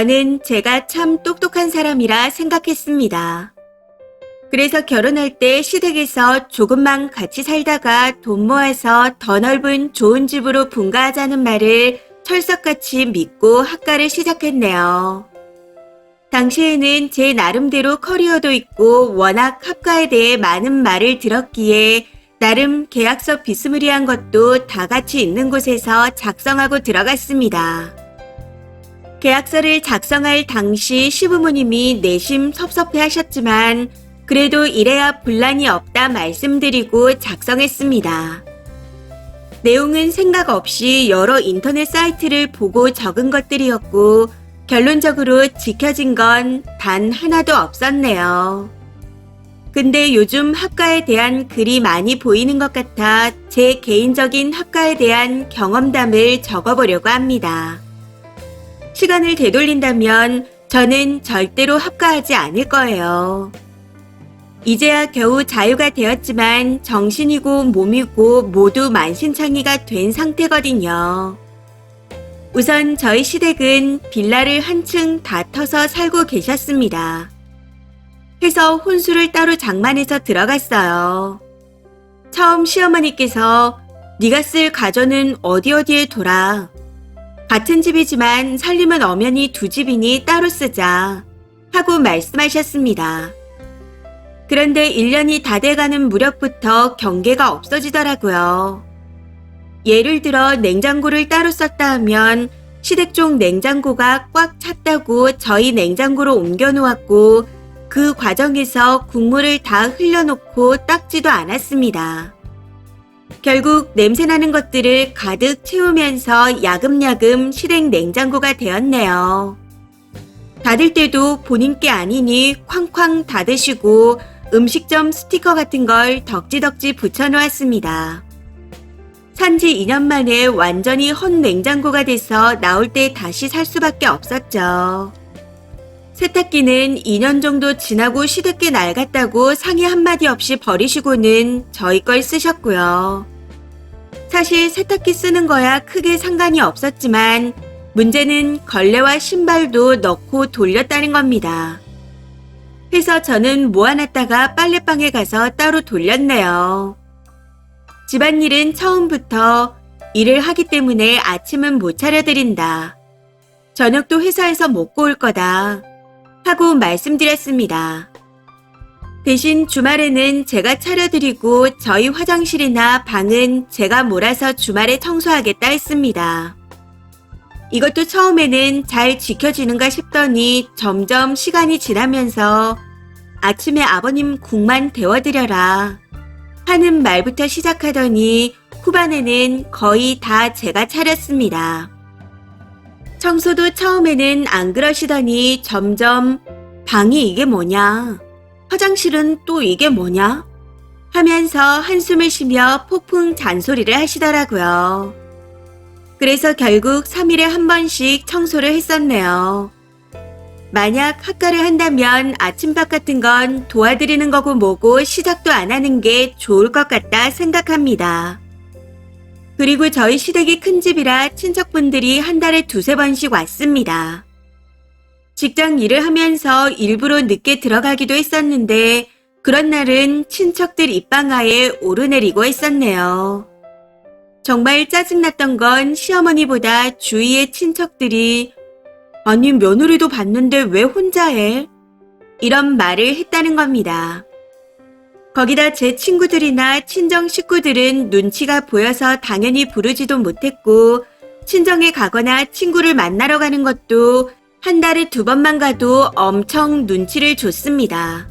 저는 제가 참 똑똑한 사람이라 생각했습니다. 그래서 결혼할 때 시댁에서 조금만 같이 살다가 돈 모아서 더 넓은 좋은 집으로 분가하자는 말을 철석같이 믿고 학가를 시작했네요. 당시에는 제 나름대로 커리어도 있고 워낙 학과에 대해 많은 말을 들었기에 나름 계약서 비스무리한 것도 다 같이 있는 곳에서 작성하고 들어갔습니다. 계약서를 작성할 당시 시부모님이 내심 섭섭해 하셨지만 그래도 이래야 분란이 없다 말씀드리고 작성했습니다. 내용은 생각 없이 여러 인터넷 사이트를 보고 적은 것들이었고 결론적으로 지켜진 건 단 하나도 없었네요. 근데 요즘 학과에 대한 글이 많이 보이는 것 같아 제 개인적인 학과에 대한 경험담을 적어보려고 합니다. 시간을 되돌린다면 저는 절대로 합가하지 않을 거예요. 이제야 겨우 자유가 되었지만 정신이고 몸이고 모두 만신창이가 된 상태거든요. 우선 저희 시댁은 빌라를 한층 다 터서 살고 계셨습니다. 해서 혼수를 따로 장만해서 들어갔어요. 처음 시어머니께서 네가 쓸 가전은 어디 어디에 둬라. 같은 집이지만 살림은 엄연히 두 집이니 따로 쓰자. 하고 말씀하셨습니다. 그런데 1년이 다 돼가는 무렵부터 경계가 없어지더라고요. 예를 들어 냉장고를 따로 썼다 하면 시댁 쪽 냉장고가 꽉 찼다고 저희 냉장고로 옮겨 놓았고 그 과정에서 국물을 다 흘려놓고 닦지도 않았습니다. 결국 냄새나는 것들을 가득 채우면서 야금야금 시댁 냉장고가 되었네요. 닫을 때도 본인 게 아니니 쾅쾅 닫으시고 음식점 스티커 같은 걸 덕지덕지 붙여놓았습니다. 산지 2년 만에 완전히 헛 냉장고가 돼서 나올 때 다시 살 수밖에 없었죠. 세탁기는 2년 정도 지나고 시댁게 낡았다고 상의 한마디 없이 버리시고는 저희 걸 쓰셨고요. 사실 세탁기 쓰는 거야 크게 상관이 없었지만 문제는 걸레와 신발도 넣고 돌렸다는 겁니다. 해서 저는 모아놨다가 빨래방에 가서 따로 돌렸네요. 집안일은 처음부터 일을 하기 때문에 아침은 못 차려드린다. 저녁도 회사에서 먹고 올 거다. 하고 말씀드렸습니다. 대신 주말에는 제가 차려드리고 저희 화장실이나 방은 제가 몰아서 주말에 청소하겠다 했습니다. 이것도 처음에는 잘 지켜지는가 싶더니 점점 시간이 지나면서 아침에 아버님 국만 데워드려라 하는 말부터 시작하더니 후반에는 거의 다 제가 차렸습니다. 청소도 처음에는 안 그러시더니 점점 방이 이게 뭐냐? 화장실은 또 이게 뭐냐? 하면서 한숨을 쉬며 폭풍 잔소리를 하시더라고요. 그래서 결국 3일에 한 번씩 청소를 했었네요. 만약 학과를 한다면 아침밥 같은 건 도와드리는 거고 뭐고 시작도 안 하는 게 좋을 것 같다 생각합니다. 그리고 저희 시댁이 큰 집이라 친척분들이 한 달에 두세 번씩 왔습니다. 직장 일을 하면서 일부러 늦게 들어가기도 했었는데 그런 날은 친척들 입방아에 오르내리고 했었네요. 정말 짜증났던 건 시어머니보다 주위의 친척들이 아니 며느리도 봤는데 왜 혼자 해? 이런 말을 했다는 겁니다. 거기다 제 친구들이나 친정 식구들은 눈치가 보여서 당연히 부르지도 못했고 친정에 가거나 친구를 만나러 가는 것도 한 달에 두 번만 가도 엄청 눈치를 줬습니다.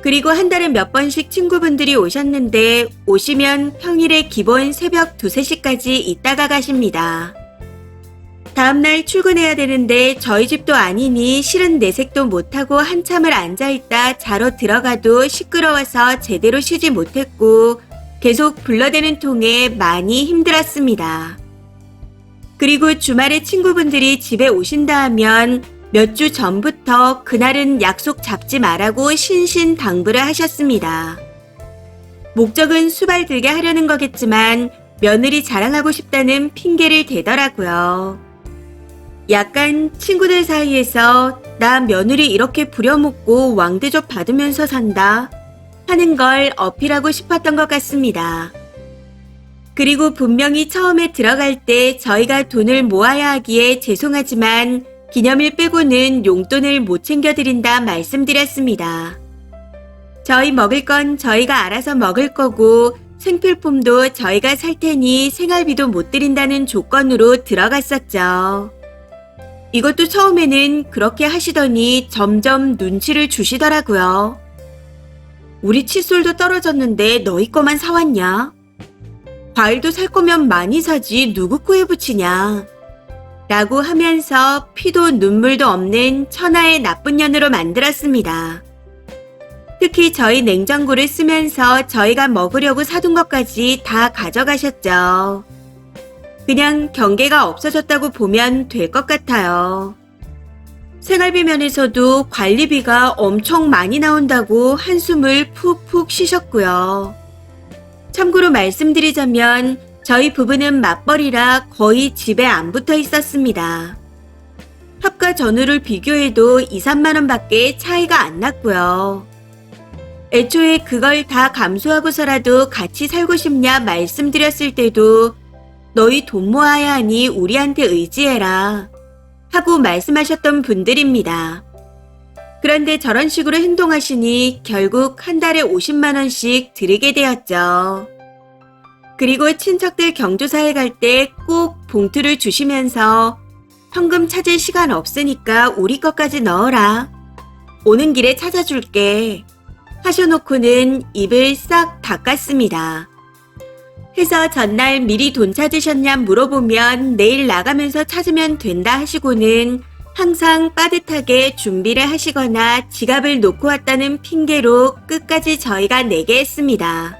그리고 한 달에 몇 번씩 친구분들이 오셨는데 오시면 평일에 기본 새벽 2, 3시까지 있다가 가십니다. 다음날 출근해야 되는데 저희 집도 아니니 실은 내색도 못하고 한참을 앉아있다 자러 들어가도 시끄러워서 제대로 쉬지 못했고 계속 불러대는 통에 많이 힘들었습니다. 그리고 주말에 친구분들이 집에 오신다 하면 몇 주 전부터 그날은 약속 잡지 말라고 신신당부를 하셨습니다. 목적은 수발 들게 하려는 거겠지만 며느리 자랑하고 싶다는 핑계를 대더라고요. 약간 친구들 사이에서 나 며느리 이렇게 부려먹고 왕대접 받으면서 산다 하는 걸 어필하고 싶었던 것 같습니다. 그리고 분명히 처음에 들어갈 때 저희가 돈을 모아야 하기에 죄송하지만 기념일 빼고는 용돈을 못 챙겨드린다 말씀드렸습니다. 저희 먹을 건 저희가 알아서 먹을 거고 생필품도 저희가 살 테니 생활비도 못 드린다는 조건으로 들어갔었죠. 이것도 처음에는 그렇게 하시더니 점점 눈치를 주시더라고요. 우리 칫솔도 떨어졌는데 너희 거만 사왔냐? 과일도 살 거면 많이 사지 누구 코에 붙이냐? 라고 하면서 피도 눈물도 없는 천하의 나쁜 년으로 만들었습니다. 특히 저희 냉장고를 쓰면서 저희가 먹으려고 사둔 것까지 다 가져가셨죠. 그냥 경계가 없어졌다고 보면 될 것 같아요. 생활비 면에서도 관리비가 엄청 많이 나온다고 한숨을 푹푹 쉬셨고요. 참고로 말씀드리자면 저희 부부는 맞벌이라 거의 집에 안 붙어 있었습니다. 합과 전후를 비교해도 2, 3만 원 밖에 차이가 안 났고요. 애초에 그걸 다 감수하고서라도 같이 살고 싶냐 말씀드렸을 때도 너희 돈 모아야 하니 우리한테 의지해라 하고 말씀하셨던 분들입니다. 그런데 저런 식으로 행동하시니 결국 한 달에 50만 원씩 드리게 되었죠. 그리고 친척들 경조사에 갈 때 꼭 봉투를 주시면서 현금 찾을 시간 없으니까 우리 것까지 넣어라. 오는 길에 찾아줄게. 하셔놓고는 입을 싹 닦았습니다. 해서 전날 미리 돈 찾으셨냐 물어보면 내일 나가면서 찾으면 된다 하시고는 항상 빠듯하게 준비를 하시거나 지갑을 놓고 왔다는 핑계로 끝까지 저희가 내게 했습니다.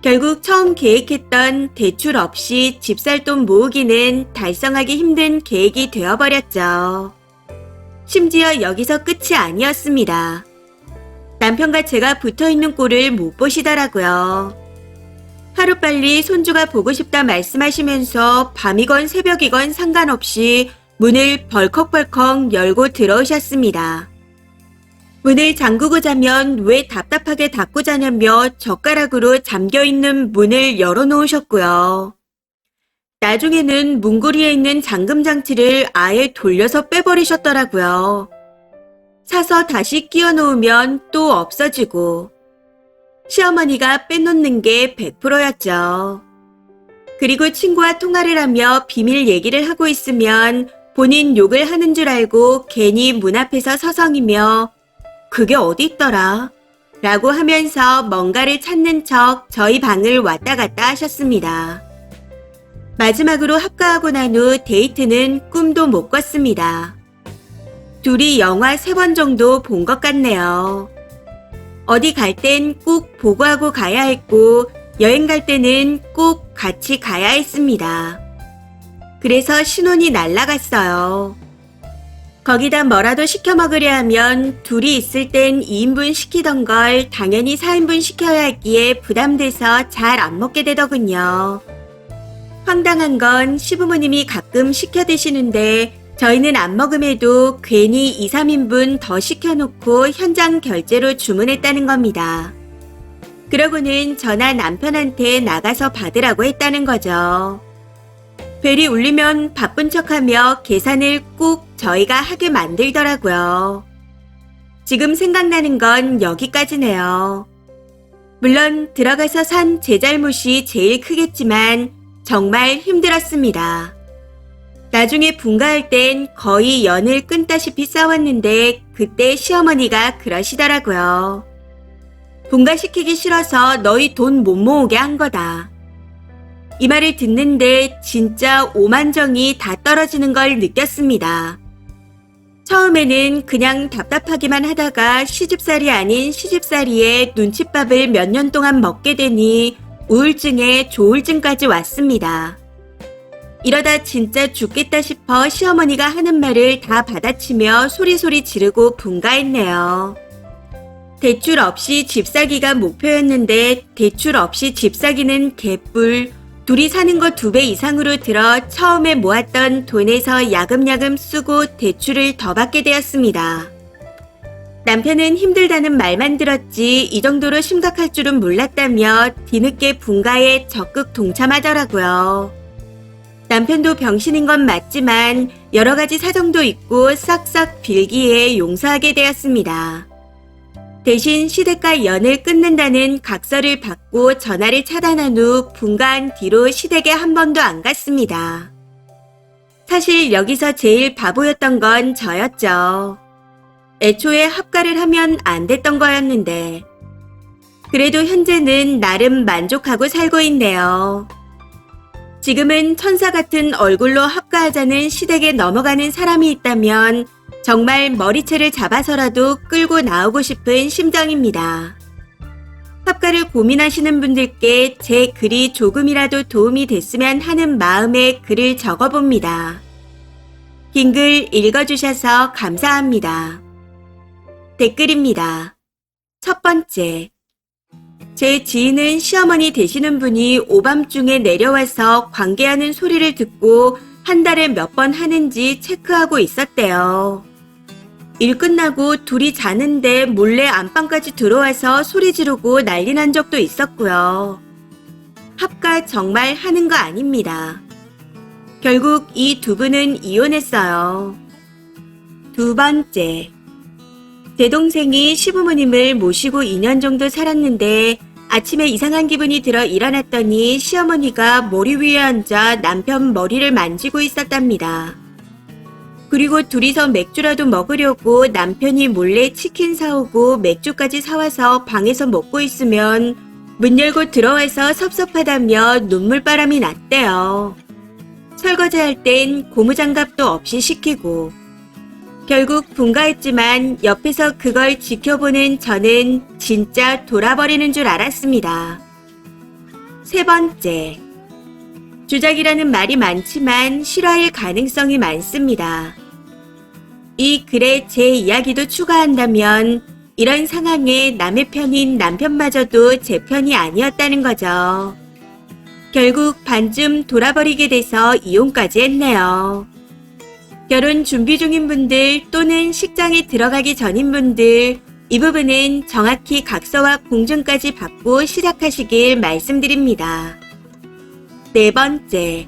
결국 처음 계획했던 대출 없이 집살 돈 모으기는 달성하기 힘든 계획이 되어버렸죠. 심지어 여기서 끝이 아니었습니다. 남편과 제가 붙어 있는 꼴을 못 보시더라고요. 하루빨리 손주가 보고 싶다 말씀하시면서 밤이건 새벽이건 상관없이 문을 벌컥벌컥 열고 들어오셨습니다. 문을 잠그고 자면 왜 답답하게 닫고 자냐며 젓가락으로 잠겨있는 문을 열어놓으셨고요. 나중에는 문고리에 있는 잠금 장치를 아예 돌려서 빼버리셨더라고요. 사서 다시 끼워 놓으면 또 없어지고 시어머니가 빼놓는 게 100%였죠. 그리고 친구와 통화를 하며 비밀 얘기를 하고 있으면 본인 욕을 하는 줄 알고 괜히 문 앞에서 서성이며 그게 어디 있더라? 라고 하면서 뭔가를 찾는 척 저희 방을 왔다 갔다 하셨습니다. 마지막으로 합가하고 난 후 데이트는 꿈도 못 꿨습니다. 둘이 영화 세 번 정도 본 것 같네요. 어디 갈 땐 꼭 보고하고 가야 했고, 여행 갈 때는 꼭 같이 가야 했습니다. 그래서 신혼이 날라갔어요. 거기다 뭐라도 시켜 먹으려 하면 둘이 있을 땐 2인분 시키던 걸 당연히 4인분 시켜야 했기에 부담돼서 잘 안 먹게 되더군요. 황당한 건 시부모님이 가끔 시켜 드시는데 저희는 안 먹음에도 괜히 2, 3인분 더 시켜놓고 현장 결제로 주문했다는 겁니다. 그러고는 전화 남편한테 나가서 받으라고 했다는 거죠. 벨이 울리면 바쁜 척하며 계산을 꼭 저희가 하게 만들더라고요. 지금 생각나는 건 여기까지네요. 물론 들어가서 산 제 잘못이 제일 크겠지만 정말 힘들었습니다. 나중에 분가할 땐 거의 연을 끊다시피 싸웠는데 그때 시어머니가 그러시더라고요. 분가시키기 싫어서 너희 돈 못 모으게 한 거다. 이 말을 듣는데 진짜 오만정이 다 떨어지는 걸 느꼈습니다. 처음에는 그냥 답답하기만 하다가 시집살이 아닌 시집살이에 눈칫밥을 몇 년 동안 먹게 되니 우울증에 조울증까지 왔습니다. 이러다 진짜 죽겠다 싶어 시어머니가 하는 말을 다 받아치며 소리소리 지르고 분가했네요. 대출 없이 집 사기가 목표였는데 대출 없이 집 사기는 개뿔, 둘이 사는 거 두 배 이상으로 들어 처음에 모았던 돈에서 야금야금 쓰고 대출을 더 받게 되었습니다. 남편은 힘들다는 말만 들었지 이 정도로 심각할 줄은 몰랐다며 뒤늦게 분가에 적극 동참하더라고요. 남편도 병신인 건 맞지만 여러 가지 사정도 있고 싹싹 빌기에 용서하게 되었습니다. 대신 시댁과 연을 끊는다는 각서를 받고 전화를 차단한 후 분가한 뒤로 시댁에 한 번도 안 갔습니다. 사실 여기서 제일 바보였던 건 저였죠. 애초에 합가를 하면 안 됐던 거였는데. 그래도 현재는 나름 만족하고 살고 있네요. 지금은 천사 같은 얼굴로 합가하자는 시댁에 넘어가는 사람이 있다면 정말 머리채를 잡아서라도 끌고 나오고 싶은 심정입니다. 합가를 고민하시는 분들께 제 글이 조금이라도 도움이 됐으면 하는 마음에 글을 적어봅니다. 긴 글 읽어주셔서 감사합니다. 댓글입니다. 첫 번째. 제 지인은 시어머니 되시는 분이 오밤중에 내려와서 관계하는 소리를 듣고 한 달에 몇 번 하는지 체크하고 있었대요. 일 끝나고 둘이 자는데 몰래 안방까지 들어와서 소리 지르고 난리 난 적도 있었고요. 합가 정말 하는 거 아닙니다. 결국 이 두 분은 이혼했어요. 두 번째. 제 동생이 시부모님을 모시고 2년 정도 살았는데 아침에 이상한 기분이 들어 일어났더니 시어머니가 머리 위에 앉아 남편 머리를 만지고 있었답니다. 그리고 둘이서 맥주라도 먹으려고 남편이 몰래 치킨 사오고 맥주까지 사와서 방에서 먹고 있으면 문 열고 들어와서 섭섭하다며 눈물바람이 났대요. 설거지할 땐 고무장갑도 없이 시키고 결국 분가했지만 옆에서 그걸 지켜보는 저는 진짜 돌아버리는 줄 알았습니다. 세 번째. 주작이라는 말이 많지만 실화일 가능성이 많습니다. 이 글에 제 이야기도 추가한다면 이런 상황에 남의 편인 남편마저도 제 편이 아니었다는 거죠. 결국 반쯤 돌아버리게 돼서 이혼까지 했네요. 결혼 준비 중인 분들 또는 식장에 들어가기 전인 분들 이 부분은 정확히 각서와 공증까지 받고 시작하시길 말씀드립니다. 네 번째.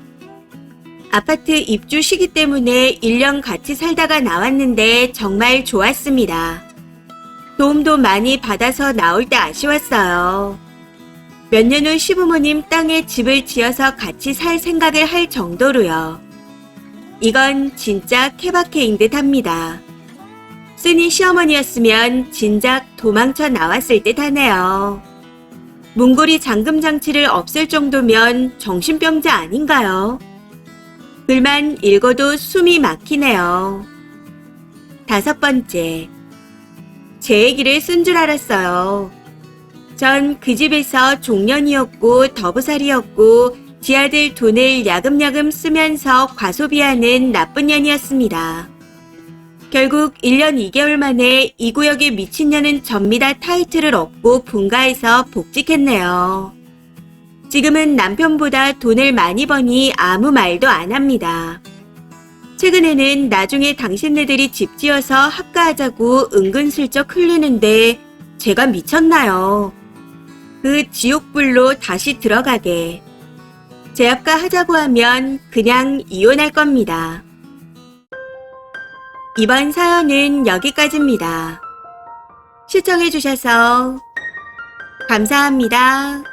아파트 입주 시기 때문에 1년 같이 살다가 나왔는데 정말 좋았습니다. 도움도 많이 받아서 나올 때 아쉬웠어요. 몇 년 후 시부모님 땅에 집을 지어서 같이 살 생각을 할 정도로요. 이건 진짜 케바케인 듯 합니다. 쓰니 시어머니였으면 진작 도망쳐 나왔을 듯 하네요. 문고리 잠금 장치를 없앨 정도면 정신병자 아닌가요? 글만 읽어도 숨이 막히네요. 다섯 번째. 제 얘기를 쓴 줄 알았어요. 전 그 집에서 종년이었고 더부살이었고 지 아들 돈을 야금야금 쓰면서 과소비하는 나쁜 년이었습니다. 결국 1년 2개월 만에 이 구역의 미친년은 접니다 타이틀을 얻고 분가해서 복직했네요. 지금은 남편보다 돈을 많이 버니 아무 말도 안 합니다. 최근에는 나중에 당신네들이 집 지어서 합가하자고 은근슬쩍 흘리는데 제가 미쳤나요? 그 지옥불로 다시 들어가게. 제압가 하자고 하면 그냥 이혼할 겁니다. 이번 사연은 여기까지입니다. 시청해주셔서 감사합니다.